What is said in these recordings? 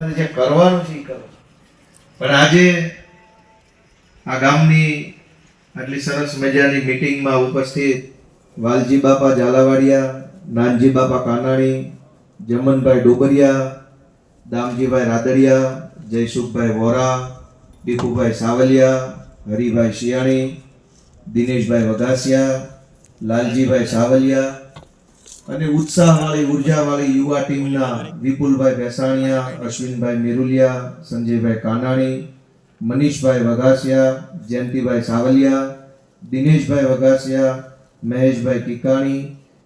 જે કરવાનું છે એ કરો. પણ આજે આ ગામની આટલી સરસ મજાની મિટિંગમાં ઉપસ્થિત વાલજી બાપા ઝાલાવાડિયા, નાનજી બાપા કાનાણી, જમનભાઈ ડોબરિયા, દામજીભાઈ રાદડિયા, જયસુખભાઈ વોરા ભીખુભાઈ સાવલિયા, હરિભાઈ શિયાણી, દિનેશભાઈ વઘાસિયા, લાલજીભાઈ સાવલિયા અને ઉત્સાહવાળી, ઉર્જાવાળી યુવા ટીમના વિપુલભાઈ ભેસાણીયા, અશ્વિનભાઈ મેરુલિયા, સંજયભાઈ કાનાણી, મનીષભાઈ વઘાસિયા, જયંતિભાઈ સાવલિયા, દિનેશભાઈ વઘાસિયા, મહેશભાઈ કિકાણી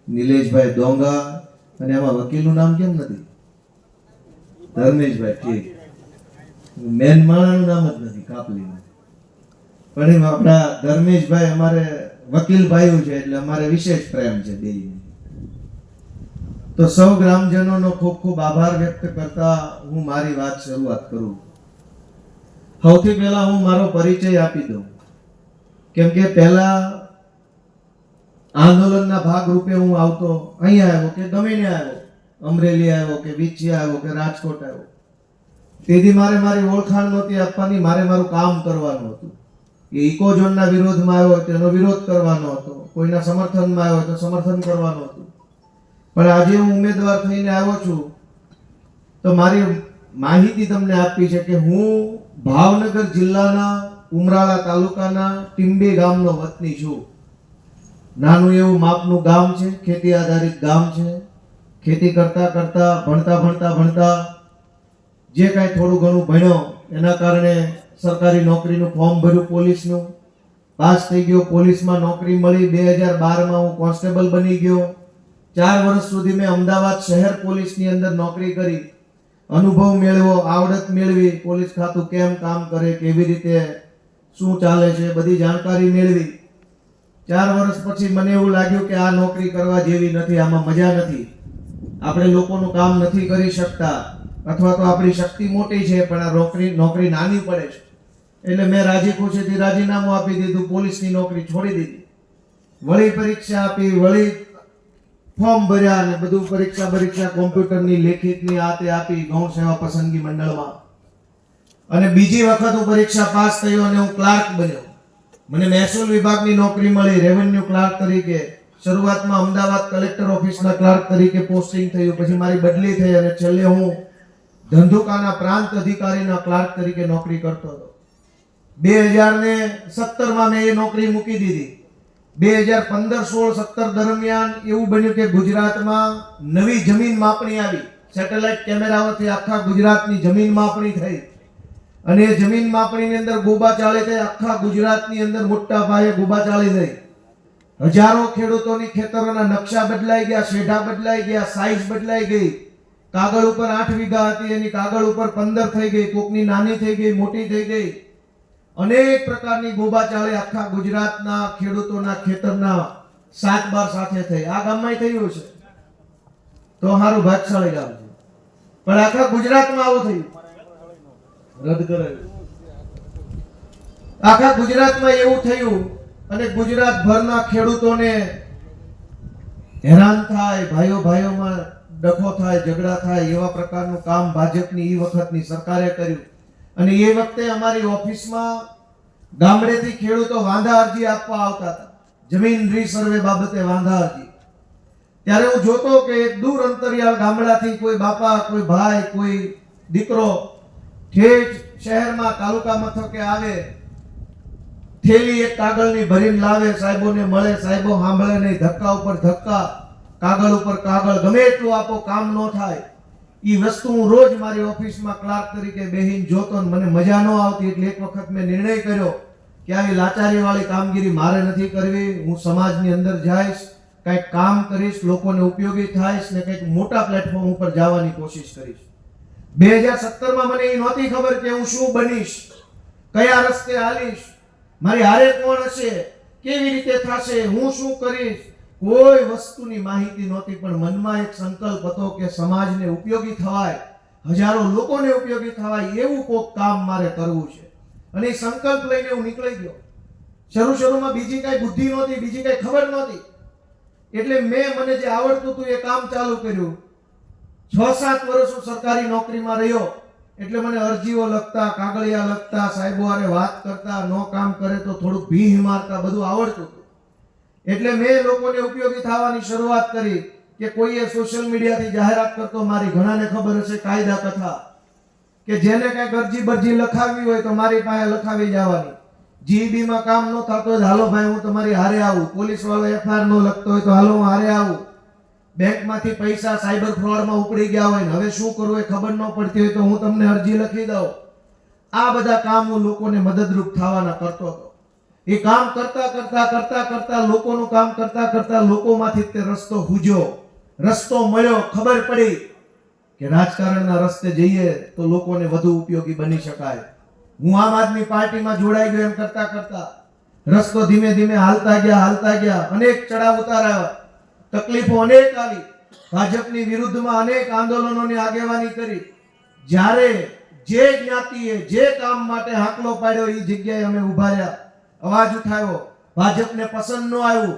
નિલેશભાઈ ડોંગા અને આમાં વકીલનું નામ કેમ નથી? ધર્મેશભાઈ ઠીક મેન માણાનું નામ જ નથી, કાપલીનું. પણ એમ આપણા ધર્મેશભાઈ અમારે વકીલ ભાઈઓ છે, એટલે અમારે વિશેષ પ્રેમ છે બેયને. તો સૌ ગ્રામજનોનો ખૂબ ખૂબ આભાર વ્યક્ત કરતા હું મારી વાત શરૂઆત કરું. સૌથી પહેલા હું મારો પરિચય આપી દઉં. કેમ કે પહેલા આંદોલનના ભાગ રૂપે હું આવતો અહીંયા આવ્યો કે ગમે ને આવ્યો, અમરેલી આવ્યો કે વિછિયા આવ્યો કે રાજકોટ આવ્યો. તેથી મારે મારી ઓળખાણ નહોતી આપવાની, મારે મારું કામ કરવાનું હતું. એ ઇકોઝોનના વિરોધમાં આવ્યો તેનો વિરોધ કરવાનો હતો. કોઈના સમર્થનમાં આવ્યો હોય તો સમર્થન કરવાનો હતું. પણ આજે હું ઉમેદવાર થઈને આવ્યો છું, તો મારી માહિતી તમને આપી છે કે હું ભાવનગર જિલ્લાના ઉમરાળા તાલુકાના ટીંબે ગામનો વતની છું. નાનું એવું માપનું ગામ છે, ખેતી આધારિત ગામ છે. ખેતી કરતા કરતા, ભણતા ભણતા ભણતા જે કાંઈ થોડું ઘણું ભણ્યો, એના કારણે સરકારી નોકરીનું ફોર્મ ભર્યું પોલીસનું. પાસ થઈ ગયો, પોલીસમાં નોકરી મળી. બે હજાર બારમાં હું કોન્સ્ટેબલ બની ગયો. ચાર વર્ષ સુધી મેં અમદાવાદ શહેર પોલીસની અંદર નોકરી કરી, અનુભવ મેળવો આવડત મેળવી, પોલીસ ખાતું કેમ કામ કરે, કેવી રીતે, શું ચાલે છે, બધી જાણકારી મેળવી. ચાર વર્ષ પછી મને એવું લાગ્યું કે આ નોકરી કરવા જેવી નથી, આમાં મજા નથી. આપણે લોકોનું કામ નથી કરી શકતા, અથવા તો આપણી શક્તિ મોટી છે, પણ આ નોકરી નોકરી નાની પડે છે. એટલે મેં રાજી ખુશીથી રાજીનામું આપી દીધું, પોલીસની નોકરી છોડી દીધી. વળી પરીક્ષા આપી, વળી ફોર્મ ભર્યા અને બધું પરીક્ષા પરીક્ષા કોમ્પ્યુટરની લેખિતની આતે આપી ગૌણ સેવા પસંદગી મંડળમાં. અને બીજી વખત હું પરીક્ષા પાસ થયો અને હું ક્લાર્ક બન્યો. મને મહેસૂલ વિભાગની નોકરી મળી રેવન્યુ ક્લાર્ક તરીકે. શરૂઆતમાં અમદાવાદ કલેક્ટર ઓફિસના ક્લાર્ક તરીકે પોસ્ટિંગ થયું, પછી મારી બદલી થઈ અને છેલ્લે હું ધંધુકાના પ્રાંત અધિકારીના ક્લાર્ક તરીકે નોકરી કરતો હતો. બે હજાર ને સત્તરમાં મેં એ નોકરી મૂકી દીધી. બે હજાર પંદર, સોળ, સત્તર દરમિયાન એવું બન્યું કે ગુજરાતમાં નવી જમીન માપણી આવી. સેટેલાઇટ કેમેરાઓથી આખા ગુજરાતની જમીન માપણી થઈ. અને એ જમીન માપણીની અંદર ગોબાચાળી થઈ આખા ગુજરાતની અંદર મોટા પાયે ગોબાચાળી થઈ હજારો ખેડૂતોની ખેતરોના નકશા બદલાઈ ગયા, શેઢા બદલાઈ ગયા સાઈઝ બદલાઈ ગઈ. કાગળ ઉપર આઠ વીઘા હતી, એની કાગળ ઉપર પંદર થઈ ગઈ, કોકની નાની થઈ ગઈ, મોટી થઈ ગઈ. અનેક પ્રકારની ગોબાચાળી આખા ગુજરાતના ખેડૂતોના ખેતરના સાત બાર સાથે થઈ. આ ગામમાં થયું છે તો સારું ભાગશાળી ગામ પણ આખા ગુજરાતમાં આવું થયું. રદ કરાયું. આખા ગુજરાતમાં એવું થયું અને ગુજરાત ભરના ખેડૂતોને હેરાન થાય ભાઈઓ ભાઈઓમાં ડખો થાય, ઝઘડા થાય એવા પ્રકારનું કામ ભાજપની એ વખતની સરકારે કર્યું. અને એ વખતે અમારી ઓફિસમાં ગામડેથી ખેડૂતો વાંધા અરજી આપવા આવતા હતા. જમીન રીસર્વે બાબતે વાંધા અરજી. ત્યારે હું જોતો કે એક દૂર અંતરિયાળ ગામડાથી કોઈ બાપા, કોઈ ભાઈ, કોઈ દીકરો ઠેઠ શહેરમાં તાલુકા મથકે આવે, થેલી એક કાગળની ભરીને લાવે, સાહેબોને મળે, સાહેબો સાંભળે નહીં, ધક્કા ઉપર ધક્કા, કાગળ ઉપર કાગળ, ગમે એટલું આપો, કામ ન થાય. એ વસ્તુ હું રોજ મારી ઓફિસમાં ક્લાર્ક તરીકે બેહીને જોતો મને મજા ન આવતી એટલે એક વખત મેં નિર્ણય કર્યો કે આવી લાચારીવાળી કામગીરી મારે નથી કરવી, હું સમાજની અંદર જઈશ, કંઈક કામ કરીશ, લોકોને ઉપયોગી થઈશ ને કંઈક મોટા પ્લેટફોર્મ ઉપર જવાની કોશિશ કરીશ. બે હજાર સત્તરમાં મને એ નહોતી ખબર કે હું શું બનીશ, કયા રસ્તે હાલીશ, મારી હારે કોણ હશે, કેવી રીતે થશે, હું શું કરીશ કોઈ વસ્તુની માહિતી નહોતી, પણ મનમાં એક સંકલ્પ હતો કે સમાજને ઉપયોગી થવાય, હજારો લોકોને ઉપયોગી થવાય, એવું કોક કામ મારે કરવું છે. અને એ સંકલ્પ લઈને હું નીકળી ગયો. શરૂ શરૂમાં બીજી કાંઈ બુદ્ધિ નહોતી, બીજી કાંઈ ખબર નહોતી. એટલે મેં મને જે આવડતું હતું એ કામ ચાલુ કર્યું. છ સાત વર્ષ હું સરકારી નોકરીમાં રહ્યો, એટલે મને અરજીઓ લખતા, કાગળિયા લખતા, સાહેબો હારે વાત કરતા, નો કામ કરે તો થોડુંક ભીહ મારતા, બધું આવડતું હતું. એટલે મેં લોકોને ઉપયોગી થવાની શરૂઆત કરી કે કોઈએ સોશિયલ મીડિયાથી જાહેરાત કરતો મારી ઘણાને ખબર હશે કાયદા કથા. કે જેને કઈ અરજી બરજી લખાવી હોય તો મારી પાસે લખાવી જવાની. જીબીમાં કામ ન થતો હોય હાલો ભાઈ હું તમારી હારે આવું. પોલીસ વાળો એફઆઈઆર નો લખતો હોય તો હાલો હું હારે આવું. બેંકમાંથી પૈસા સાયબર ફ્રોડમાં ઉપડી ગયા હોય ને હવે શું કરવું એ ખબર ન પડતી હોય તો હું તમને અરજી લખી દઉં. આ બધા કામ હું લોકોને મદદરૂપ થવાના કરતો હતો. એ કામ કરતા કરતા કરતા કરતા લોકોનું કામ કરતા કરતા લોકોમાંથી તે રસ્તો હુજ્યો. રસ્તો મળ્યો, ખબર પડી કે રાજકારણના રસ્તે જઈએ તો લોકોને વધુ ઉપયોગી બની શકાય. હું આમ આદમી પાર્ટીમાં જોડાઈ ગયો એમ કરતા કરતા. રસ્તો ધીમે ધીમે હાલતા ગયા હાલતા ગયા. અનેક ચડાવ ઉતાર તકલીફો અનેક આવી. ભાજપની વિરુદ્ધમાં અનેક આંદોલનોની આગેવાની કરી. જ્યારે જે જ્ઞાતિએ જે કામ માટે હાકલો પાડ્યો એ જગ્યાએ અમે ઊભા રહ્યા. અવાજ ઉઠાવ્યો ભાજપને પસંદ ન આવ્યું.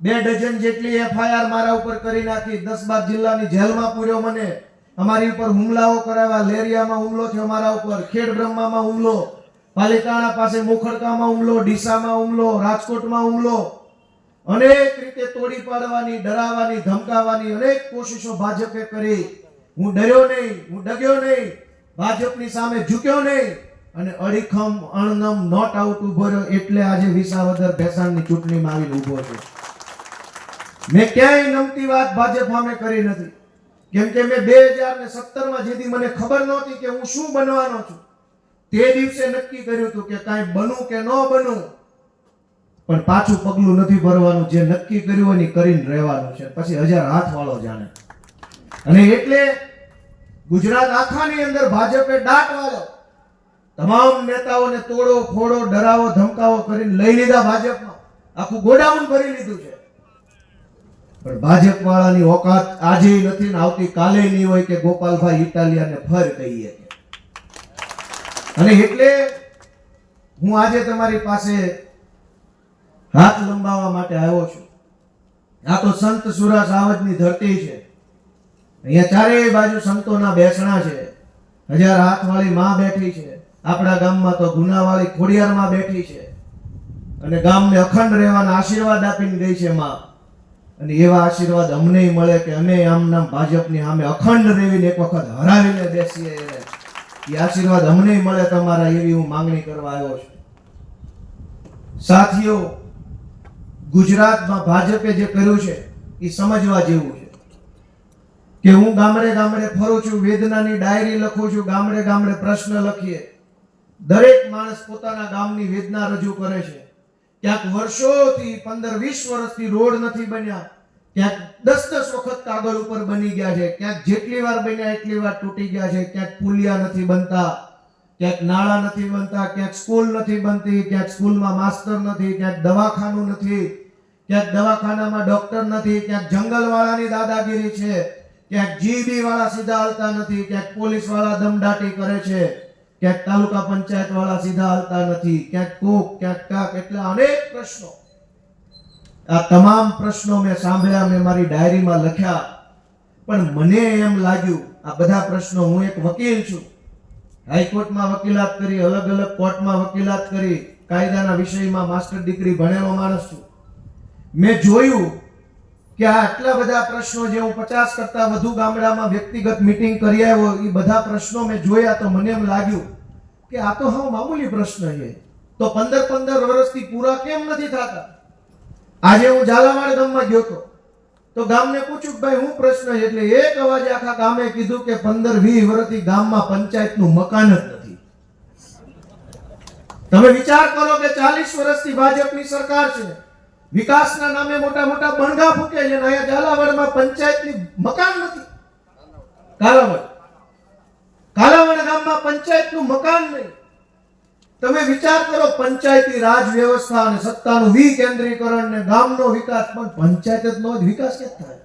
બે ડઝન જેટલી એફઆઈઆર મારા ઉપર કરી નાખી. દસ બાર જિલ્લાની જેલમાં પૂર્યો મને. અમારી ઉપર હુમલાઓ કરાવ્યા. લેરિયામાં હુમલો થયો મારા ઉપર. ખેડ બ્રહ્મામાં હુમલો. પાલિતાણા પાસે મુખડકામાં હુમલો. ડીસામાં હુમલો. રાજકોટમાં હુમલો. અનેક રીતે તોડી પાડવાની, ડરાવવાની, ધમકાવવાની અનેક કોશિશો ભાજપે કરી. હું ડર્યો નહીં. હું ડગ્યો નહીં. ભાજપની સામે ઝૂક્યો નહીં. અને અરીખમ અણનમ નોટ આઉટ ઊભો રહ્યો એટલે આજે વિસાવદર ભેસાણની ચૂંટણીમાં આવીને ઊભો છે. મેં ક્યાંય નમતી વાત ભાજપ સામે કરી નથી. કેમ કે મેં બે હજાર ને સત્તરમાં જેથી મને ખબર નહોતી કે હું શું બનવાનો છું. તે દિવસે નક્કી કર્યું હતું કે કાંઈ બનું કે ન બનું, પણ પાછું પગલું નથી ભરવાનું. જે નક્કી કર્યું એ કરીને રહેવાનું છે. પછી હજાર હાથ વાળો જાણે. અને એટલે ગુજરાત આખાની અંદર ભાજપે દાટ વાળો તમામ નેતાઓને તોડો, ફોડો, ડરાવો, ધમકાવો કરીને લઈ લીધા ભાજપમાં. આખું ગોડાઉન ભરી લીધું છે. પણ ભાજપ વાળાની ઓકાત આજે નથી ને આવતી કાલે નહીં હોય કે ગોપાલભાઈ ઇટાલિયાને ફર કહીએ અને એટલે હું આજે તમારી પાસે હાથ લંબાવવા માટે આવ્યો છું. આ તો સંત સુરા સાવજની ધરતી છે. અહીંયા ચારેય બાજુ સંતોના બેસણા છે. હજાર હાથ વાળી માં બેઠી છે. આપણા ગામમાં તો ગુનાવાળી ખોડિયારમાં બેઠી છે. અને ગામને અખંડ રહેવાના આશીર્વાદ આપીને ગઈ છે માં. અને એવા આશીર્વાદ અમને મળે કે અમે આમ નામ ભાજપની સામે અખંડ રેવીને એક વખત હરાવીને બેસીએ. એ આશીર્વાદ અમને મળે તમારા એવી હું માંગણી કરવા આવ્યો છું. સાથીઓ, ગુજરાતમાં ભાજપે જે કર્યું છે, એ સમજવા જેવું છે. કે હું ગામડે ગામડે ફરું છું, વેદનાની ડાયરી લખું છું, ગામડે ગામડે પ્રશ્ન લખીએ. દરેક માણસ પોતાના ગામની વેદના રજૂ કરે છે. ક્યાંક વર્ષોથી પંદર, વીસ વર્ષથી રોડ નથી બન્યા, ક્યાંક દસ દસ વખત કાગળ ઉપર બની ગયા છે, ક્યાંક જેટલી વાર બન્યા એટલી વાર તૂટી ગયા છે, ક્યાંક પુલિયા નથી બનતા, ક્યાંક નાળા નથી બનતા, ક્યાંક સ્કૂલ નથી બનતી, ક્યાંક સ્કૂલમાં માસ્તર નથી, ક્યાંક દવાખાનું નથી, ક્યાંક દવાખાનામાં ડોક્ટર નથી, ક્યાંક જંગલવાળાની દાદાગીરી છે, ક્યાંક જીબી વાળા સીધા હાલતા નથી, ક્યાંક પોલીસવાળા દમદાટી કરે છે. ક્યાંક તાલુકા પંચાયત વાળા સીધા હાલતા નથી, ક્યાંક કોક, ક્યાંક કાક, એટલે અનેક પ્રશ્નો. આ તમામ પ્રશ્નો મેં સાંભળ્યા, મેં મારી ડાયરીમાં લખ્યા. પણ મને એમ લાગ્યું, આ બધા પ્રશ્નો હું એક વકીલ છું. હાઈકોર્ટમાં વકીલાત કરી, અલગ અલગ કોર્ટમાં વકીલાત કરી, કાયદાના વિષયમાં માસ્ટર ડિગ્રી ભણેલો માણસ છું. મેં જોયું કે આ આટલા બધા પ્રશ્નો જે હું પચાસ કરતા વધુ ગામડામાં વ્યક્તિગત મિટિંગ કરી આવ્યો, એ બધા પ્રશ્નો મેં જોયા તો મને એમ લાગ્યું કે આ તો હા મામૂલી પ્રશ્ન છે. તો પંદર પંદર વર્ષથી પૂરા કેમ નથી થતા? આજે હું ઝાલાવાડ ગામમાં ગયો તો તો ગામને પૂછ્યું કે ભાઈ, હું પ્રશ્ન એટલે એક અવાજ આખા ગામે કીધું કે પંદર વીસ વર્ષથી ગામમાં પંચાયતનું મકાન જ નથી. તમે વિચાર કરો કે ચાલીસ વર્ષથી ભાજપની સરકાર છે. વિકાસના નામે મોટા મોટા બણગા ફૂકે છે અહીંયા ઝાલાવાડમાં પંચાયતની મકાન નથી. કાલાવડ. કાલાવડ ગામમાં પંચાયતનું મકાન નહીં. તમે વિચાર કરો, પંચાયતી રાજ વ્યવસ્થા અને સત્તાનું વિકેન્દ્રીકરણ ને ગામનો વિકાસ, પણ પંચાયત નો જ વિકાસ કે થાય?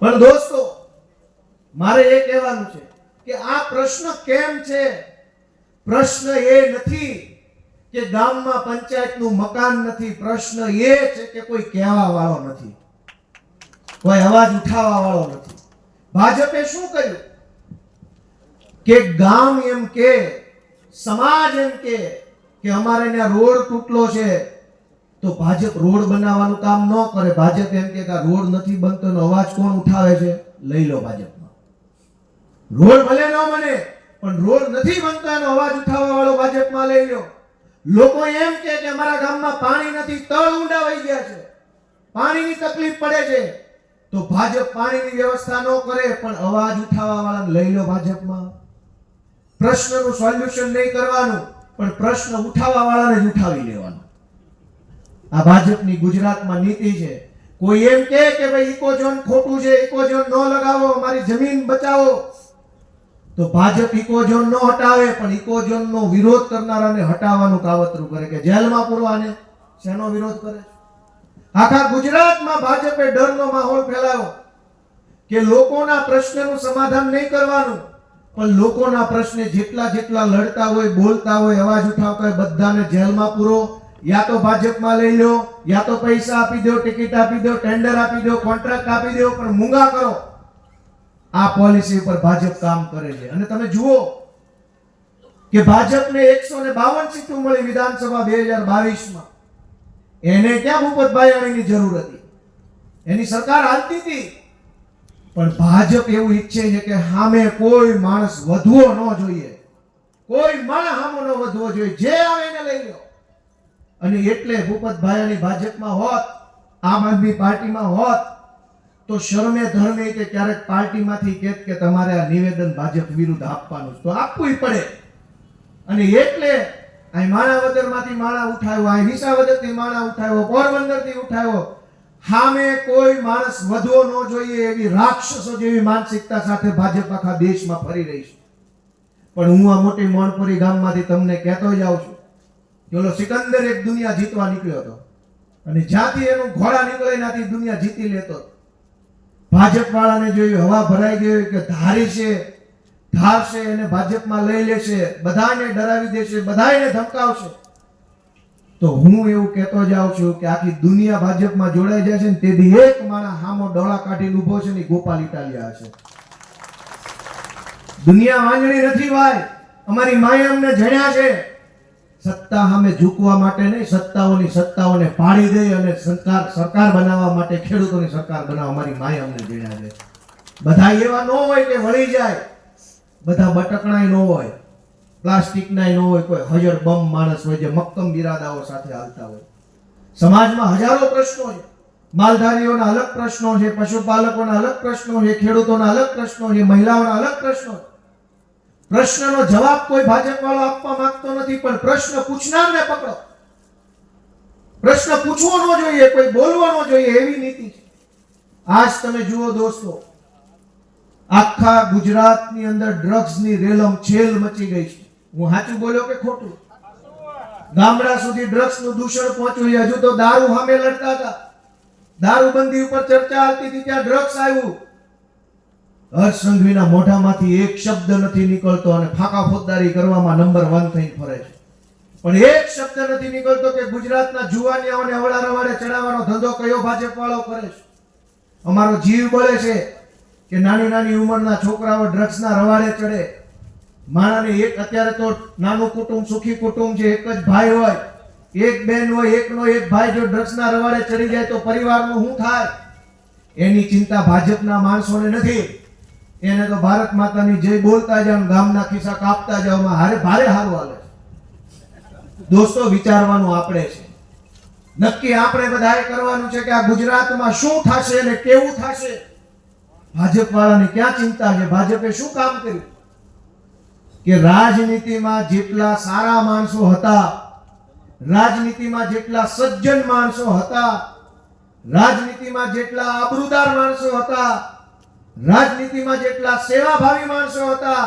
પણ દોસ્તો, મારે એ કહેવાનું છે કે આ પ્રશ્ન કેમ છે? પ્રશ્ન એ નથી કે ગામમાં પંચાયતનું મકાન નથી. પ્રશ્ન એ છે કે કોઈ કહેવા વાળો નથી. કોઈ અવાજ ઉઠાવવા વાળો નથી. ભાજપે શું કર્યું? કે ગામ એમ કે, સમાજ એમ કે કે અમારે ત્યાં રોડ તૂટલો છે, તો ભાજપ રોડ બનાવવાનું કામ ન કરે. ભાજપ એમ કે રોડ નથી બનતો અવાજ કોણ ઉઠાવે છે? લઈ લો ભાજપમાં. રોડ ભલે ન બને, પણ રોડ નથી બનતો એનો અવાજ ઉઠાવવા વાળો ભાજપમાં લઈ લો. લોકો એમ કે અમારા ગામમાં પાણી નથી, તળ ઊંડા વહી ગયા છે. પાણીની તકલીફ પડે છે. તો ભાજપ પાણીની વ્યવસ્થા ન કરે, પણ અવાજ ઉઠાવવા વાળાને લઈ લો ભાજપમાં. પ્રશ્નનું સોલ્યુશન નહીં કરવાનું, પણ પ્રશ્ન ઉઠાવવા વાળાને જ ઉઠાવી લેવાનો. આ ભાજપની ગુજરાતમાં નીતિ છે. કોઈ એમ કહે કે ભાઈ ઇકોઝોન ખોટું છે ઇકોઝોન ન લગાવો, અમારી જમીન બચાવો. તો ભાજપ ઇકોઝોન ન હટાવે, પણ ઇકોઝોન નો વિરોધ કરનારાને હટાવવાનું કાવતરું કરે કે જેલમાં પૂરવાને શેનો વિરોધ કરે આખા ગુજરાતમાં ભાજપે ડરનો માહોલ ફેલાયો કે લોકોના પ્રશ્નનું સમાધાન નહીં કરવાનું પણ લોકોના પ્રશ્ને જેટલા જેટલા લડતા હોય, બોલતા હોય, અવાજ ઉઠાવતા હોય, બધાને જેલમાં પૂરો. યા તો ભાજપમાં લઈ લો, યા તો પૈસા આપી દો, ટિકિટ આપી દો, ટેન્ડર આપી દો, કોન્ટ્રાક્ટ આપી દો, પણ મૂંગા કરો. આ પોલિસી ઉપર ભાજપ કામ કરે છે. અને તમે જુઓ કે ભાજપને એકસો ને બાવન સીટો મળી વિધાનસભા બે હજાર બાવીસમાં. એને ક્યાં ભૂપતભાઈ આણીની જરૂર હતી? એની સરકાર હાલતી હતી. પણ ભાજપ એવું ઈચ્છે છે કે સામે કોઈ માણસ વધવો ન જોઈએ. કોઈ માણસ સામો ન વધવો જોઈએ. જે આવે એને લઈ લો. અને એટલે ભૂપતભાઈની ભાજપમાં હોત, આમ આદમી પાર્ટીમાં હોત, તો શરમે ધર્મે કે ક્યારેક પાર્ટીમાંથી કહેત કે તમારે આ નિવેદન ભાજપ વિરુદ્ધ આપવાનું તો આપવું પડે. અને એટલે અહીં માણાવદરમાંથી માણા ઉઠાવ્યો, અહીં વિસાવદરથી માણા ઉઠાવ્યો, પોરબંદરથી ઉઠાવ્યો સામે કોઈ માણસ વધવો ન જોઈએ એવી રાક્ષસો જેવી માનસિકતા સાથે ભાજપ આખા દેશમાં ફરી રહી છે પણ હું આ મોટી મોણપુરી ગામમાંથી તમને કહેતો જાઉં છું ચલો સિકંદર એક દુનિયા જીતવા નીકળ્યો હતો અને જ્યાંથી એનું ઘોડા નીકળે ત્યાંથી દુનિયા જીતી લેતો. ભાજપ વાળાને જોયું હવા ભરાઈ ગઈ કે ધારી છે ધારશે, એને ભાજપમાં લઈ લેશે, બધાને ડરાવી દેશે બધાને ધમકાવશે તો હું એવું કહેતો જાઉં છું કે આખી દુનિયા ભાજપમાં જોડાઈ જાય છે ને તેથી એક માણસ હામો ડોળા કાઢીને ઊભો છે ને ગોપાલ ઇટાલિયા છે. દુનિયા વાંજણી નથી ભાઈ અમારી માએ અમને જણ્યા છે. સત્તા સામે ઝૂકવા માટે નહીં, સત્તાઓની સત્તાઓને પાડી દઈ અને સરકાર સરકાર બનાવવા માટે, ખેડૂતોની સરકાર બનાવવા અમારી માએ અમને જણ્યા છે. બધા એવા ન હોય કે વળી જાય. બધા બટકણાય ન હોય. પ્લાસ્ટિકના ન હોય, કોઈ હજર બમ માણસ હોય જે મક્કમ બિરાદાઓ સાથે હાલતા હોય. સમાજમાં હજારો પ્રશ્નો છે. માલધારીઓના અલગ પ્રશ્નો છે, પશુપાલકોના અલગ પ્રશ્નો છે, ખેડૂતોના અલગ પ્રશ્નો છે, મહિલાઓના અલગ પ્રશ્નો પ્રશ્નનો જવાબ કોઈ ભાજપ વાળો આપવા માંગતો નથી, પણ પ્રશ્ન પૂછનારને પકડો. પ્રશ્ન પૂછવો ન જોઈએ, કોઈ બોલવો ન જોઈએ, એવી નીતિ છે. આજ તમે જુઓ દોસ્તો, આખા ગુજરાતની અંદર ડ્રગ્સની રેલમ છેલ મચી ગઈ છે. હું સાચું બોલ્યો કે ખોટું? ગામડા સુધી ડ્રગ્સનું દૂષણ પહોંચ્યું હજુ તો દારૂ સામે લડતા હતા. દારૂબંધી ઉપર ચર્ચા આવતી હતી ત્યાં ડ્રગ્સ આવ્યું. હર્ષ સંઘવીના મોઢામાંથી એક શબ્દ નથી નીકળતો અને ફાંકા ફોજદારી કરવામાં નંબર વન થઈને ફરે છે. પણ એક શબ્દ નથી નીકળતો કે ગુજરાતના જુવાનિયાઓને અવળા રવાડે ચડાવવાનો ધંધો કયો ભાજપ વાળો કરે છે. અમારો જીવ બળે છે કે નાની નાની ઉંમરના છોકરાઓ ડ્રગ્સના રવાડે ચડે. માણાને એક અત્યારે તો નાનું કુટુંબ, સુખી કુટુંબ છે, એક જ ભાઈ હોય, એક બેન હોય, એકનો એક ભાઈ જો ડ્રગ્સના રવાડે ચડી જાય તો પરિવારનું શું થાય? એની ચિંતા ભાજપના માણસોને નથી. એને તો ભારત માતાની જય બોલતા જાવ ગામના ખિસ્સા કાપતા જાવ હારે ભારે હારું હાલે દોસ્તો, વિચારવાનું આપણે છે. નક્કી આપણે બધાએ કરવાનું છે કે આ ગુજરાતમાં શું થશે અને કેવું થશે? ભાજપ વાળાની ક્યાં ચિંતા છે? ભાજપે શું કામ કર્યું? કે રાજનીતિમાં જેટલા સારા માણસો હતા, રાજનીતિમાં જેટલા સજ્જન માણસો હતા, રાજનીતિમાં જેટલા આબરૂદાર માણસો હતા, રાજનીતિમાં જેટલા સેવાભાવી માણસો હતા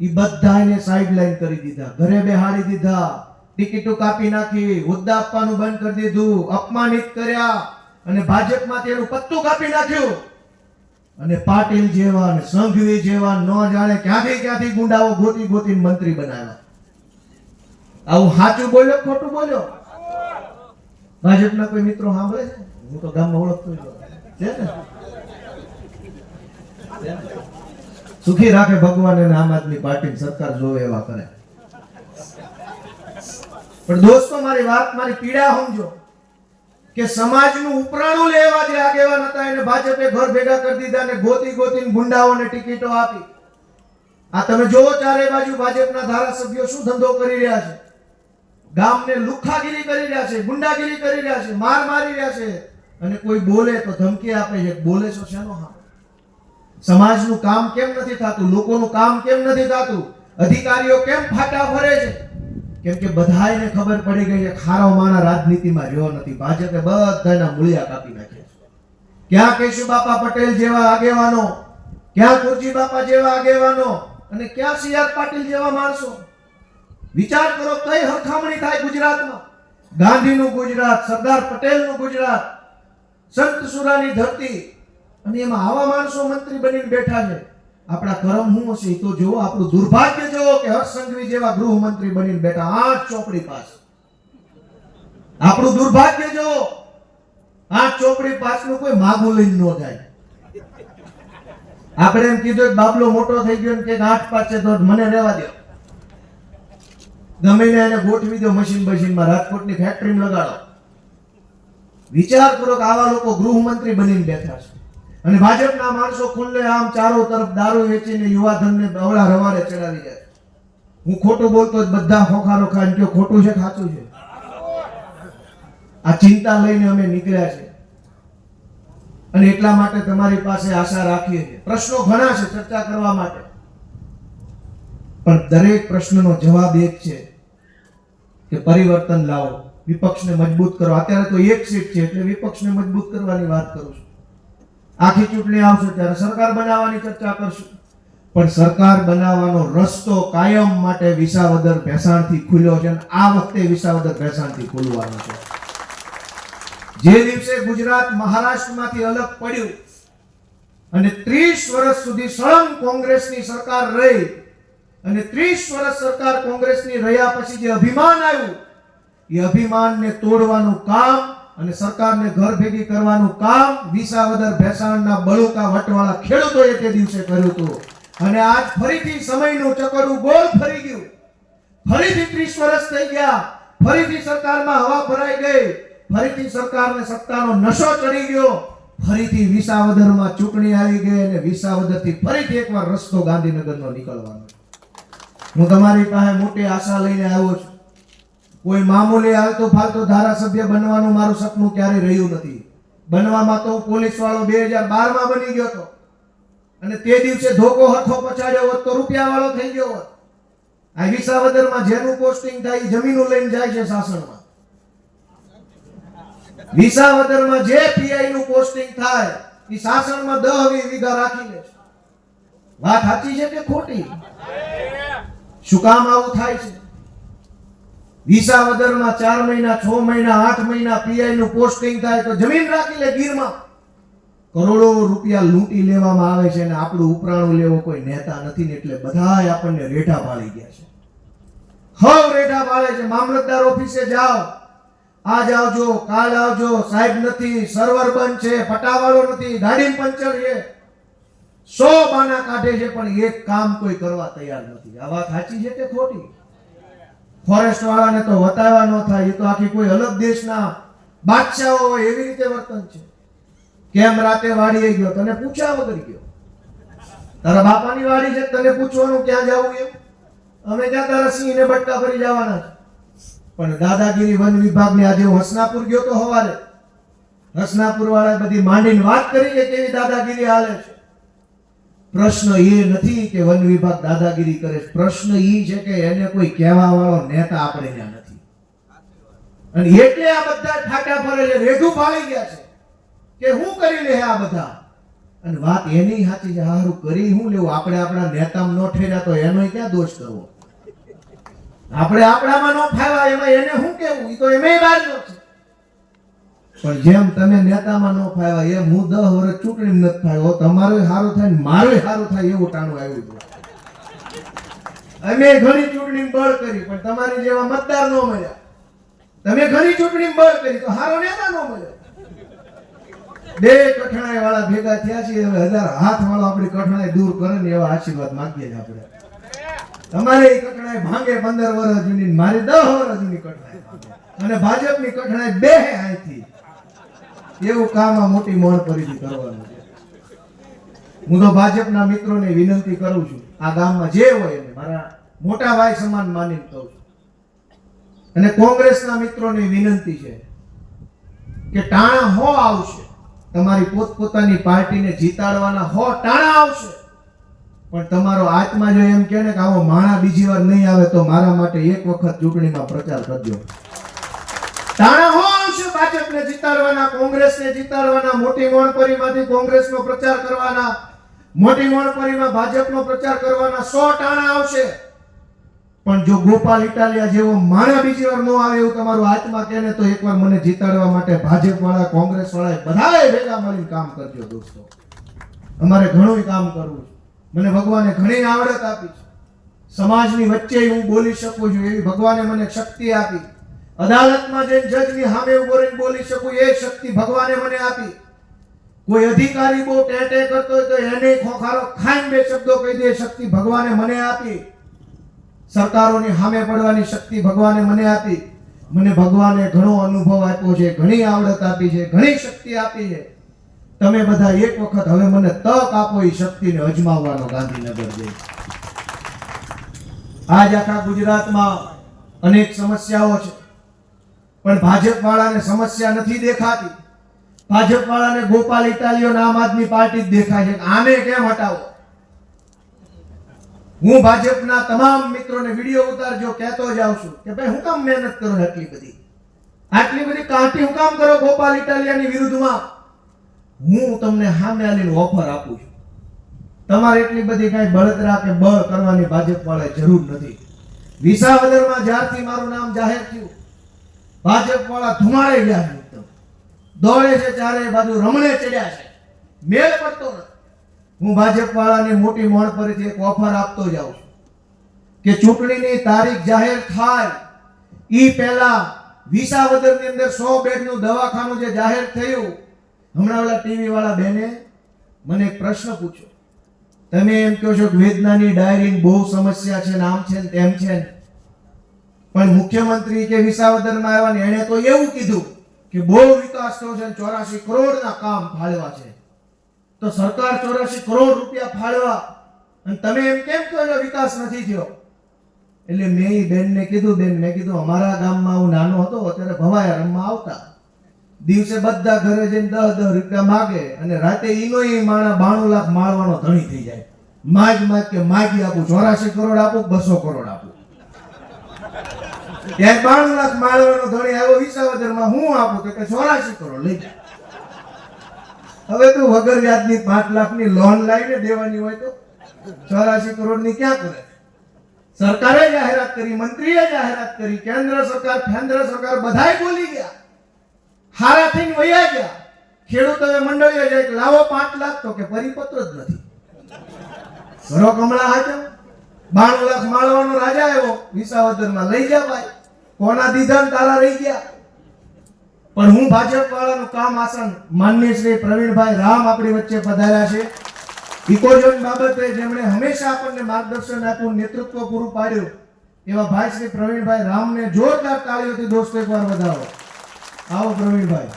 એ બધાને સાઈડલાઈન કરી દીધા, ઘરે બેહાડી દીધા, ટિકિટો કાપી નાખી, હોદ્દા આપવાનું બંધ કરી દીધું, અપમાનિત કર્યા અને ભાજપમાં તેનું પત્તું કાપી નાખ્યું. અને પાટીલ જેવા અને સંઘવી જેવા ન જાણે ક્યાંથી ક્યાંથી ગુંડાઓ ગોતી ગોતી મંત્રી બનાવ્યા. આવું સાચું બોલ્યો ખોટું બોલ્યો? ભાજપના કોઈ મિત્રો સાંભળે છે? હું તો ગામમાં ઓળખતો છે ને? સુખી રાખે ભગવાન અને આમ આદમી પાર્ટી સરકાર જોવે એવા કરે. પણ દોસ્તો, મારી વાત, મારી પીડા સમજો. કે સમાજનું ઉપરાણું લેવા જે આગેવાન હતા એને ભાજપે ઘર ભેગા કરી દીધા ને ગોતી ગોતીને ગુંડાઓને ટિકિટો આપી. આ તમે જોવો ચારે બાજુ ભાજપના ધારાસભ્યો શું ધંધો કરી રહ્યા છે. ગામને લુખ્ખાગીરી કરી રહ્યા છે, ગુંડાગીરી કરી રહ્યા છે, માર મારી રહ્યા છે. અને કોઈ બોલે તો ધમકી આપે છે. બોલે છો શેનો હા સમાજનું કામ કેમ નથી થતું? લોકોનું કામ કેમ નથી થતું? અધિકારીઓ કેમ ફાટા ફરે છે? કેમ કે બધાયને ખબર પડી ગઈ છે ખારો માણા રાજનીતિમાં રહ્યો નથી. ભાજપે બધાના મૂળિયા કાપી નાખ્યા છે. ક્યાં કેશુ બાપા પટેલ જેવા આગેવાનો? ક્યાં કુરજી બાપા જેવા આગેવાનો? અને ક્યાં સી આર પાટીલ જેવા માણસો? વિચાર કરો, કઈ હરખામણી થાય ગુજરાતમાં? ગાંધીનું ગુજરાત, સરદાર પટેલનું ગુજરાત, સંત સુરાની ધરતી. અને એમાં આવા માણસો મંત્રી બનીને બેઠા છે. આપણા કરમ શું હશે તો જુઓ આપણું દુર્ભાગ્ય જુઓ કે હર્ષ સંઘવી જેવા ગૃહમંત્રી બનીને બેઠા આઠ ચોપડી પાસે. આપણું દુર્ભાગ્ય જુઓ આઠ ચોપડી પાસનું કોઈ માગું લઈને ન જાય. આપણે એમ કીધું કે બાબલો મોટો થઈ ગયો કે આઠ પાસે તો મને રહેવા દો ગમે એને ગોઠવી દો મશીન મશીનમાં રાજકોટની ફેક્ટરીમાં લગાડો. વિચાર કરો કે આવા લોકો ગૃહમંત્રી બનીને બેઠા છે. અને ભાજપના માણસો ખુલ્લે આમ ચારો તરફ દારૂ વેચીને યુવાધનને બવળા રવાડે ચડાવી જાય હું ખોટું બોલતો બધા ખોખા રોખા કયો ખોટું છે ખાચું છે? આ ચિંતા લઈને અમે નીકળ્યા છે. અને એટલા માટે તમારી પાસે આશા રાખીએ છીએ. પ્રશ્નો ઘણા છે ચર્ચા કરવા માટે. પણ દરેક પ્રશ્નનો જવાબ એક છે કે પરિવર્તન લાવો. વિપક્ષને મજબૂત કરો. અત્યારે તો એક સીટ છે, એટલે વિપક્ષને મજબૂત કરવાની વાત કરું છું. આખી ચૂંટણી આવશે ત્યારે સરકાર બનાવવાની ચર્ચા કરશું. પણ સરકાર બનાવવાનો રસ્તો કાયમ માટે વિસાવદર ભેસાણથી ખુલ્યો છે આ વખતે વિસાવદર ભેસાણથી ખુલવાનો છે. જે દિવસે ગુજરાત મહારાષ્ટ્રમાંથી અલગ પડ્યું અને 30 વર્ષ સુધી સળંગ કોંગ્રેસની સરકાર રહી અને 30 વર્ષ સરકાર કોંગ્રેસની રહ્યા પછી જે અભિમાન આવ્યું, એ અભિમાનને તોડવાનું કામ અને સરકારને ઘર ભેગી કરવાનું કામ વિસાવદર ભેસાણના બળુકા વટવાળા ખેડૂતોએ તે દિવસે કર્યું હતું. અને આજ ફરીથી સમયનું ચકરું ગોળ ફરી ગયું. ફરીથી 30 વર્ષ થઈ ગયા. ફરીથી સરકારમાં હવા ભરાઈ ગઈ. ફરીથી સરકારને સત્તાનો નશો ચડી ગયો. ફરીથી વિસાવદરમાં ચૂંટણી આવી ગઈ અને વિસાવદરથી ફરીથી એકવાર રસ્તો ગાંધીનગરનો નીકળવાનો. હું તમારી પાસે મોટી આશા લઈને આવ્યો છું. કોઈ મામૂલી આવતો ફાલતો ધારાસભ્ય બનવાનું મારું સપનું ક્યારેય રહ્યું નથી. બનવામાં તો હું પોલીસ વાળો બે હજાર બારમાં બની ગયો હતો. અને તે દિવસે ધોકો હથો પછાડ્યો હોત તો રૂપિયા વાળો થઈ ગયો હોત. આ વિસાવદરમાં જેનું પોસ્ટિંગ થાય જમીનો લઈને જાય છે શાસનમાં. વિસાવદરમાં જે પીઆઈ નું પોસ્ટિંગ થાય એ શાસનમાં દહ વી રાખી લે વાત સાચી છે કે ખોટી? શું કામ આવું થાય છે? વિસાવદરમાં ચાર મહિના, છ મહિના, આઠ મહિના પીઆઈ નું પોસ્ટિંગ થાય તો જમીન રાખી લે ગીરમાં. કરોડો રૂપિયા લૂંટી લેવામાં આવે છે અને આપણું ઉપરાણું લેવો કોઈ નેતા નથી ને એટલે બધાય આપણને રેઢા પાડી ગયા છે. હવ રેઢા પાડે છે. મામલતદાર ઓફિસે જાઓ. આજ આવજો, કાલ આવજો. સાહેબ નથી, સર્વર બંધ છે, પટાવાળો નથી ગાડી પંચર છે. સો બાના કાઢે છે, પણ એક કામ કોઈ કરવા તૈયાર નથી. આ વાત સાચી છે કે ખોટી? ફોરેસ્ટ વાળાને તો વતાવવા ન થાય. એ તો આખી કોઈ અલગ દેશના બાદશાહો હોય એવી રીતે વર્તન છે. કેમ રાતે વાડીએ ગયો? તને પૂછ્યા વગર ગયો. તારા બાપાની વાડી છે, તને પૂછવાનું ક્યાં જવું એમ? અમે ક્યાં તારા સિંહને બટકા ભરી જવાના છે. પણ દાદાગીરી વન વિભાગને આજે હું હસનાપુર ગયો તો હવારે. હસનાપુર વાળા બધી માંડીને વાત કરી કે કેવી દાદાગીરી હાલે છે. પ્રશ્ન એ નથી કે વન વિભાગ દાદાગીરી કરે. પ્રશ્ન એ છે કે એને કોઈ કહેવા વાળો નેતા આપણે ત્યાં નથી. અને એટલે આ બધા ઠાટા ફરે છે, રેઢું ફાળી ગયા છે. કે હું કરી લે આ બધા? અને વાત એની સાચી છે, હારું કરી હું લેવું? આપણે આપણા નેતામાં ન ઠેર્યા તો એનો ક્યાં દોષ કરવો? આપણે આપણામાં ન ફાવ્યા, એમાં એને શું કેવું એ તો એમેય બહારનો છે. પણ જેમ તમે નેતામાં ન ફાવ્યા, એમ હું દસ વર્ષ ચૂંટણી નથી ફાવ્યો. તમારે સારું થાય મારું સારું થાય એવું ટાણું આવ્યું છે. અમે ઘણી ચૂંટણી બળ કરી, પણ તમારી જેવા મતદાર ન મળ્યા. તમે ઘણી ચૂંટણી બળ કરી, તો હારો નેતા ન મળ્યો. બે કઠણાઈ વાળા ભેગા થયા છે હવે હજાર હાથ વાળો આપણી કઠણાઈ દૂર કરે ને એવા આશીર્વાદ માંગીએ છીએ આપણે. તમારે કઠણાઈ ભાંગે પંદર વર્ષ જૂની મારી દસ વર્ષ જૂની કઠણાઈ. અને ભાજપની કઠણાઈ બે અહીંથી. એવું કામ આ મોટી મોડ ફરીથી કરવાનું. હું તો ભાજપના મિત્રોને વિનંતી કરું છું, આ ગામમાં જે હોય એને, મારા મોટા ભાઈ સમાન માનીને કહું છું. અને કોંગ્રેસના મિત્રોને વિનંતી છે કે ટાણા હો આવશે. તમારી પોતપોતાની પાર્ટીને જીતાડવાના હો ટાણા આવશે. પણ તમારો આત્મા જો એમ કે ને કે આવો માણા બીજી વાર નહીં આવે તો મારા માટે એક વખત ચૂંટણીમાં પ્રચાર કરજો. ટાણા હો ભાજપને જીતાડવાના, કોંગ્રેસને જીતાડવાના, મોટી મોણપરીમાંથી કોંગ્રેસનો પ્રચાર કરવાના, મોટી મોણપરીમાં ભાજપનો પ્રચાર કરવાના સો ટાણા આવશે. પણ જો ગોપાલ ઇટાલિયા જેવો માણા બીજી વાર ન આવે એવું તમારું હાથમાં કે ને, તો એકવાર મને જીતાડવા માટે ભાજપ વાળા કોંગ્રેસ વાળા બધાએ ભેગા મળીને કામ કરજો દોસ્તો. અમારે ઘણું કામ કરવું છે. મને ભગવાને ઘણી આવડત આપી છે. સમાજની વચ્ચે હું બોલી શકું છું એવી ભગવાને મને શક્તિ આપી. અદાલતમાં જઈને જજની સામે ઊભો રહીને બોલી શકું, એ શક્તિ ભગવાને મને આપી. કોઈ અધિકારી બહુ ટેં કરતો હોય તો એને ખોખારો ખાઈને બે શબ્દો કહી દે શક્તિ ભગવાને મને આપી. સરકારોની સામે પડવાની શક્તિ ભગવાને મને આપી. મને ભગવાને ઘણો અનુભવ આપ્યો છે, ઘણી આવડત આપી છે, ઘણી શક્તિ આપી છે. તમે બધા એક વખત હવે મને તક આપો એ શક્તિને અજમાવવાનો ગાંધીનગર જઈ. આજ આખા ગુજરાતમાં અનેક સમસ્યાઓ છે. પણ ભાજપ વાળાને સમસ્યા નથી દેખાતી. ભાજપ વાળાને ગોપાલ ઇટાલિયન આમ આદમી પાર્ટી જ દેખાય છે. આને કેમ હટાવો? હું ભાજપના તમામ મિત્રોને વીડિયો ઉતારજો, કહેતો જાઉં છું કે ભાઈ, હું કામ મહેનત કરો આટલી બધી? આટલી બધી કાંટી હું કામ કરો ગોપાલ ઇટાલિયાની વિરુદ્ધમાં? હું તમને સામે આલીને ઓફર આપું છું. તમારે એટલી બધી કાંઈ બળતરા કે બળ કરવાની ભાજપ વાળાએ જરૂર નથી. વિસાવદરમાં જ્યારથી મારું નામ જાહેર થયું ભાજપ વાળા ધુમાડે ગયા એકદમ. દોડે છે ચારે બાજુ, રમણે ચડ્યા છે. મેળ પડતો નથી. હું ભાજપ વાળાને મોટી મોણ પરથી એક ઓફર આપતો જાઉં છું કે ચૂંટણીની તારીખ જાહેર થાય. ઈ પહેલા વિસાવદરની અંદર સો બેડનું દવાખાનું જે જાહેર થયું, હમણાં ઓલા ટીવી વાળા બેને મને એક પ્રશ્ન પૂછ્યો. તમે એમ કહો છો કે વેદનાની ડાયરી બહુ સમસ્યા છે ને આમ છે ને તેમ છે ને? પણ મુખ્યમંત્રી કે વિસાવદરમાં આવ્યા ને એણે તો એવું કીધું કે બહુ વિકાસ થયો છે ચોરાશી કરોડના કામ ફાળવા છે. તો સરકાર ચોરાશી કરોડ રૂપિયા ફાળવા. અને તમે એમ કેમ કહો એનો વિકાસ નથી થયો? એટલે મેં બેનને કીધું, બેન, મેં કીધું, અમારા ગામમાં હું નાનો હતો, અત્યારે ભવાયા રમવા આવતા. દિવસે બધા ઘરે જઈને દસ દસ રૂપિયા માગે અને રાતે ઈનો ઈ માણા બાણું લાખ માળવાનો ધણી થઈ જાય. માગ માગ કે માગી આપું ચોરાશી કરોડ આપું બસો કરોડ આપું? ત્યારે બાણું લાખ માળવાનો ધણી આવ્યો વિસાવદરમાં હું આપું તો કે ચોરાશી કરોડ લઈ જા. હવે તું વગર વ્યાજની પાંચ લાખની લોન લાવીને દેવાની હોય તો ચોરાશી કરોડની ક્યાં કરે? સરકારે જાહેરાત કરી, મંત્રીએ જાહેરાત કરી, કેન્દ્ર સરકાર કેન્દ્ર સરકાર બધાય બોલી ગયા. હારા થઈને વયા ગયા. ખેડૂતોએ મંડળીએ જાય કે લાવો પાંચ લાખ તો કે પરિપત્ર જ નથી. ઘરો કમળા હાજર બાણું લાખ માળવાનો રાજા આવ્યો, વિસાવદરમાં લઈ જા ભાઈ. કોના દીધા તારા રહી ગયા? પણ હું ભાજપ વાળાનું કામ આસન માનનીય શ્રી પ્રવીણભાઈ રામ આપણી વચ્ચે પધાર્યા છે. ઇકોઝોન બાબતે જેમણે હંમેશા આપણને માર્ગદર્શન આપ્યું, નેતૃત્વ પૂરું પાડ્યું, એવા ભાઈ શ્રી પ્રવીણભાઈ રામને જોરદાર તાળીઓથી દોસ્તો એકવાર વધાવો. આવો પ્રવીણભાઈ.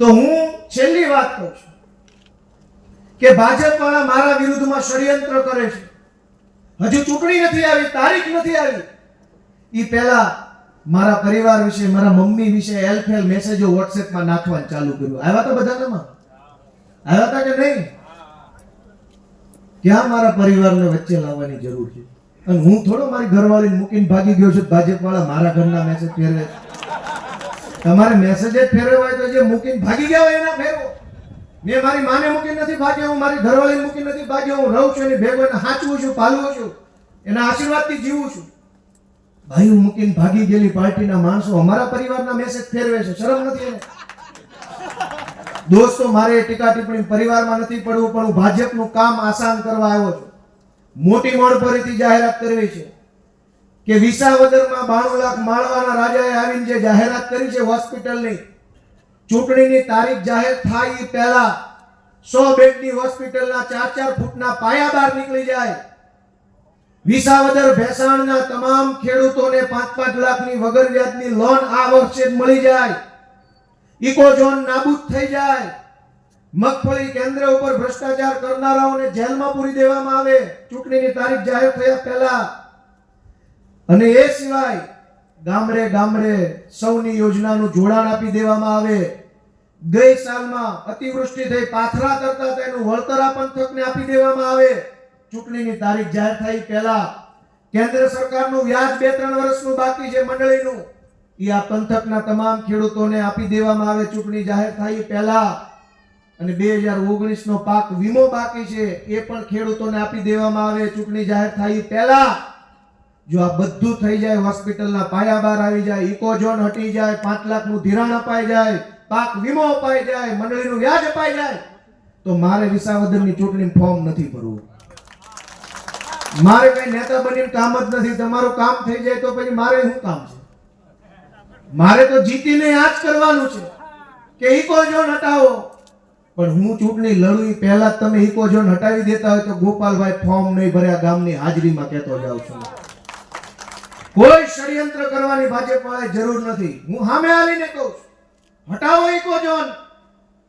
તો હું છેલ્લી વાત કહું છું કે ભાજપ વાળા મારા વિરુદ્ધમાં ષડયંત્ર કરે છે. હજુ ચૂંટણી નથી આવી, તારીખ નથી આવી. ઈ પહેલા મારા પરિવાર વિશે, મારા મમ્મી વિશે એલફેલ મેસેજો વોટ્સએપમાં નાખવાનું ચાલુ કર્યું. આવ્યા તો બધાનામાં આવ્યા હતા કે નહીં? ક્યાં મારા પરિવારને વચ્ચે લાવવાની જરૂર છે? અને હું થોડો મારી ઘરવાળીને મૂકીને ભાગી ગયો છું ભાજપ વાળા મારા ઘરના મેસેજ ફેરવે. તમારે મેસેજ જ ફેરવ્યો હોય તો જે મૂકીને ભાગી ગયા હોય એના ફેરવો. મેં મારી માને મૂકી નથી ભાગ્યો, હું મારી ઘરવાળીને મૂકી નથી ભાગ્યો, હું રહું છું એની ભેગો એને સાચવું છું, પાલવું છું, એના આશીર્વાદથી જીવું છું. ભાઈ મૂકીને ભાગી ગયેલી પાર્ટીના માણસો અમારા પરિવારના મેસેજ ફેરવે છે. શરમ નથી એને. દોસ્તો, મારે ટીકા ટિપ્પણી પરિવારમાં નથી પડવું, પણ હું ભાજપનું કામ આસાન કરવા આવ્યો છું. મોટી મોડભરીથી જાહેરાત કરવી છે કે વિસાવદરમાં બાણું લાખ માળવાના રાજાએ આવીને જે જાહેરાત કરી છે હોસ્પિટલની, ચૂંટણીની તારીખ જાહેર થાય એ પહેલા સો બેડની હોસ્પિટલના ચાર ચાર ફૂટના પાયા બહાર નીકળી જાય. વિસાવદર ભેસાણના તમામ ખેડૂતોને પાંચ પાંચ લાખની વગર વ્યાજની લોન આ વર્ષે મળી જાય. ઇકોઝોન નાબૂદ થઈ જાય. મગફળી કેન્દ્ર ઉપર ભ્રષ્ટાચાર કરનારાઓને જેલમાં પૂરી દેવામાં આવે. ચૂંટણીની તારીખ જાહેર થયા પહેલા. અને એ સિવાય ગામડે ગામડે સૌની યોજનાનું જોડાણ આપી દેવામાં આવે. ગઈ સાલમાં અતિવૃષ્ટિ થઈ પાથરા કરતા તેનું વળતર આ પંથકને આપી દેવામાં આવે. ચૂંટણીની તારીખ જાહેર થઈ પહેલા કેન્દ્ર સરકારનું વ્યાજ બે ત્રણ વર્ષનું બાકી છે મંડળીનું. એ આ પંથકના તમામ ખેડૂતોને આપી દેવામાં આવે, ચૂંટણી જાહેર થાય પહેલા. અને બે હજાર ઓગણીસ નો પાક વીમો બાકી છે, એ પણ ખેડૂતોને આપી દેવામાં આવે, ચૂંટણી જાહેર થાય પહેલા. જો આ બધું થઈ જાય, હોસ્પિટલના પાયા બહાર આવી જાય ઇકોઝોન હટી જાય, પાંચ લાખનું ધિરાણ અપાઈ જાય, પાક વીમો અપાઈ જાય, મંડળીનું વ્યાજ અપાઈ જાય, તો મારે વિસાવદરની ચૂંટણી ફોર્મ નથી ભરવું. મારે કઈ નેતા બનીને કામ જ નથી. તમારું કામ થઈ જાય તો પછી મારે શું કામ છે? મારે તો જીતીને આ જ કરવાનું છે કે ઇકોઝોન હટાવો. પણ હું ચૂંટણી લડું પહેલા જ તમે ઇકોઝોન હટાવી દેતા હોય તો ગોપાલભાઈ ફોર્મ નહીં ભર્યા, ગામની હાજરીમાં કહેતો જાઉં છું. કોઈ ષડયંત્ર કરવાની ભાજપ વાળાએ જરૂર નથી. હું સામે આવીને કહું છું, હટાવો ઇકોઝોન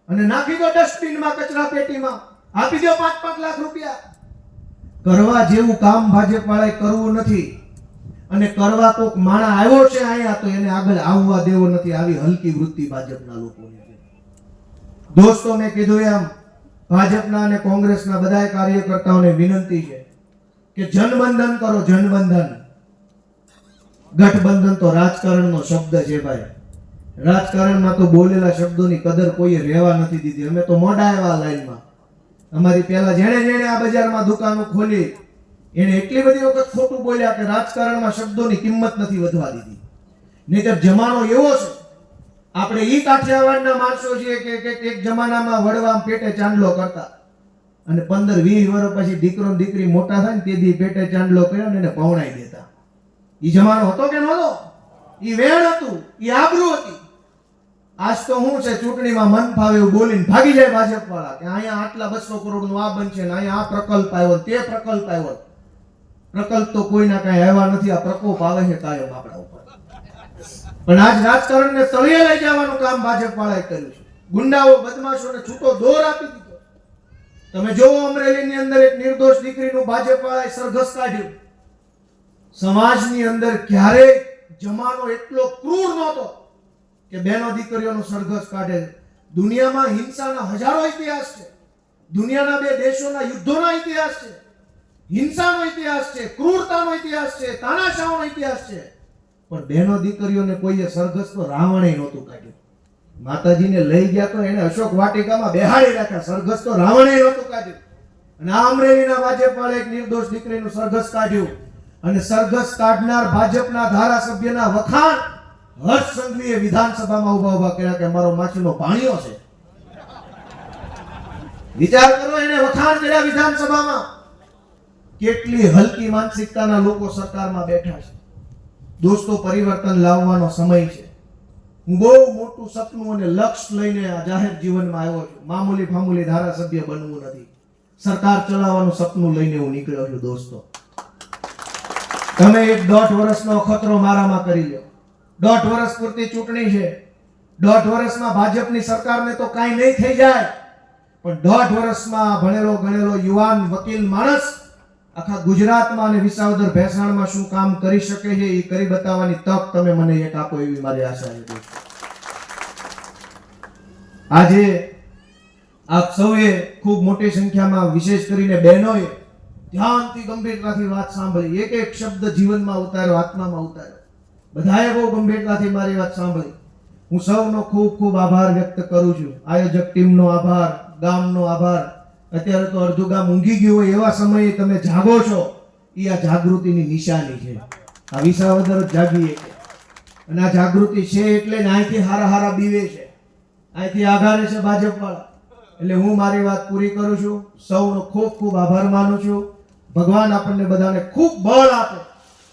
અને નાખી દો ડસ્ટબિનમાં કચરા પેટીમાં આપી દો પાંચ પાંચ લાખ રૂપિયા. કરવા જેવું કામ ભાજપ વાળાએ કરવું નથી. અને કરવા કોક માણા આવ્યો છે અહીંયા, તો એને આગળ આવવા દેવો નથી. આવી હલકી વૃત્તિ ભાજપના લોકોની દોસ્તો મેં કીધું એમ, ભાજપના અને કોંગ્રેસના બધા કાર્યકર્તાઓને વિનંતી છે કે જનબંધન કરો, જનબંધન. ગઠબંધન તો રાજકારણનો શબ્દ છે ભાઈ. રાજકારણમાં તો બોલેલા શબ્દોની કદર કોઈએ રહેવા નથી દીધી. અમે તો મોડા આવ્યા લાઈનમાં. અમારી પહેલા જેણે જેણે આ બજારમાં દુકાનો ખોલી, એને એટલી બધી વખત ખોટું બોલ્યા કે રાજકારણમાં શબ્દોની કિંમત નથી વધવા દીધી. નહીતર જમાનો એવો છે, આપણે ઈ કાઠિયાવાડના માણસો છીએ કે એક જમાનામાં વડવામ પેટે ચાંદલો કરતા. અને પંદર વીસ વર્ષ પછી દીકરો દીકરી મોટા થાય ને તે દી પેટે ચાંદલો કર્યો ને એને પવણાઈ દેતા. ઈ જમાનો હતો કે નહોતો? ઈ વેણ હતું, ઈ આબરૂ હતી. આજ તો શું છે, ચૂંટણીમાં મન ફાવે એવું બોલીને ભાગી જાય ભાજપ વાળા કે અહીંયા આટલા બસો કરોડનું આ બનશે ને અહીંયા આ પ્રકલ્પ આવ્યો તે પ્રકલ્પ આવ્યો પ્રકલ્પ તો કોઈના કઈ આવ્યા નથી, આ પ્રકોપ આવે છે કાયમ આપણા ઉપર. પણ આજ રાજકારણને તળિયે લઈ જવાનું કામ ભાજપ વાળાએ કર્યું છે. ગુંડાઓ બદમાશોને છૂટો દોર આપી દીધો. તમે જોવો અમરેલીની અંદર એક નિર્દોષ દીકરીનું ભાજપ વાળાએ સરઘસ કાઢ્યું. સમાજની અંદર ક્યારેય જમાનો એટલો ક્રૂર નહોતો. કે બહેનો દીકરીઓનો સરઘસ કાઢે દુનિયામાં હિંસાના હજારો ઇતિહાસ છે. દુનિયાના બે દેશોના યુદ્ધોના ઇતિહાસ છે. હિંસાનો ઇતિહાસ છે, ક્રૂરતાનો ઇતિહાસ છે, તાનાશાહોનો ઇતિહાસ છે. પણ બહેનો દીકરીઓને કોઈએ સરઘસ તો રાવણે નહોતું કાઢ્યું. માતાજીને લઈ ગયા તો એને અશોક વાટિકામાં બેહાડી રાખ્યા. સરઘસ તો રાવણે નહોતું કાઢ્યું. અને આ અમરેલીના ભાજપ વાળા એક નિર્દોષ દીકરીનું સરઘસ કાઢ્યું. અને સરઘસ કાઢનાર ભાજપના ધારાસભ્યના વખાણ હર્ષ સંઘવીએ વિધાનસભામાં ઊભા ઊભા કર્યા કે મારો માછીનો પાણીઓ છે. વિચાર કરો એને વખાણ કર્યા વિધાનસભામાં. કેટલી હલકી માનસિકતાના લોકો સરકારમાં બેઠા છે. દોસ્તો, પરિવર્તન લાવવાનો સમય છે. હું બહુ મોટું સપનું અને લક્ષ્ય લઈને આ જાહેર જીવનમાં આવ્યો છું. મામૂલી ફામૂલી ધારાસભ્ય બનવું નથી. સરકાર ચલાવવાનું સપનું લઈને હું નીકળ્યો છું, દોસ્તો. તમે એક દોઢ વર્ષનો ખતરો મારામાં કરી લો. દોઢ વર્ષ પૂરતી ચૂંટણી છે. દોઢ વર્ષમાં ભાજપની સરકારને તો કાંઈ નહીં થઈ જાય. પણ દોઢ વર્ષમાં ભણેલો ગણેલો યુવાન વકીલ માણસ આખા ગુજરાતમાં અને વિસાવદર ભેસાણમાં શું કામ કરી શકે છે એ કરી બતાવવાની તક તમે મને એક આપો એવી મારી આશા હતી આજે આપ સૌએ ખૂબ મોટી સંખ્યામાં વિશેષ કરીને બહેનોએ ધ્યાનથી ગંભીરતાથી વાત સાંભળી. એક એક શબ્દ જીવનમાં ઉતાર્યો, આત્મામાં ઉતાર્યો. બધાએ બહુ ગંભીરતાથી મારી વાત સાંભળી. હું સૌનો ખૂબ ખૂબ આભાર વ્યક્ત કરું છું. આયોજક ટીમનો આભાર, ગામનો આભાર. અત્યારે તો અડધું ગામ ઊંઘી ગયું હોય એવા સમયે તમે જાગો છો, એ આ જાગૃતિની નિશાની છે. આ વિસાવદર જાગીએ અને આ જાગૃતિ છે એટલે ને અહીંથી હારા હારા બીવે છે. અહીંથી આધારે છે ભાજપ વાળા એટલે હું મારી વાત પૂરી કરું છું. સૌનો ખૂબ ખૂબ આભાર માનું છું. ભગવાન આપણને બધાને ખૂબ બળ આપે.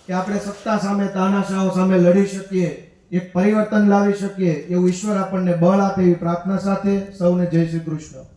કે આપણે સત્તા સામે, તાનાશાહો સામે લડી શકીએ, એક પરિવર્તન લાવી શકીએ, એવું ઈશ્વર આપણને બળ આપે એવી પ્રાર્થના સાથે સૌને જય શ્રી કૃષ્ણ.